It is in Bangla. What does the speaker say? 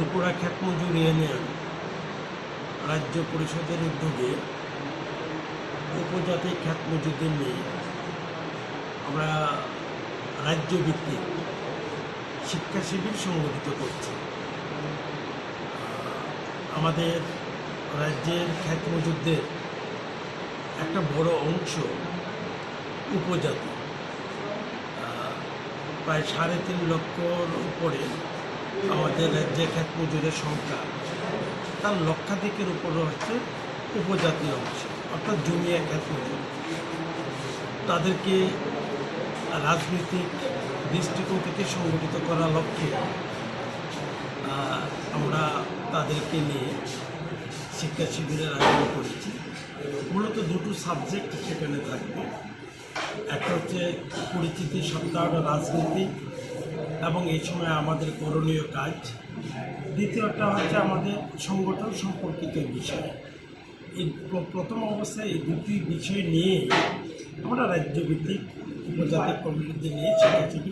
ত্রিপুরা খ্যাত মজুর ইউনিয়ন রাজ্য পরিষদের উদ্যোগে উপজাতি খ্যাত মজুরদের নিয়ে আমরা রাজ্য রাজ্যভিত্তিক শিক্ষা শিবির সংগঠিত করছি। আমাদের রাজ্যের খ্যাত মজুরদের একটা বড় অংশ উপজাতি। প্রায় সাড়ে তিন লক্ষর উপরে আমাদের রাজ্যে খ্যাত মজুরের সংখ্যা, তার লক্ষাধিকের উপরে হচ্ছে উপজাতি অংশ, অর্থাৎ জমিয়া খ্যাত মজুর তাদেরকে রাজনৈতিক দৃষ্টিকোণ থেকে সংগঠিত করার লক্ষ্যে আমরা তাদেরকে নিয়ে শিক্ষা শিবিরের আয়োজন করেছি। মূলত দুটো সাবজেক্ট সেখানে থাকবে। একটা হচ্ছে পরিচিতি সপ্তাহ রাজনীতি এবং এই সময় আমাদের করণীয় কাজ দ্বিতীয়টা হচ্ছে আমাদের সংগঠন সম্পর্কিত বিষয় এই প্রথম অবস্থায় এই দুটি বিষয় নিয়ে আমরা রাজ্যভিত্তিক উপজাতি কমিটিতে নিয়ে ছোটাছুটি।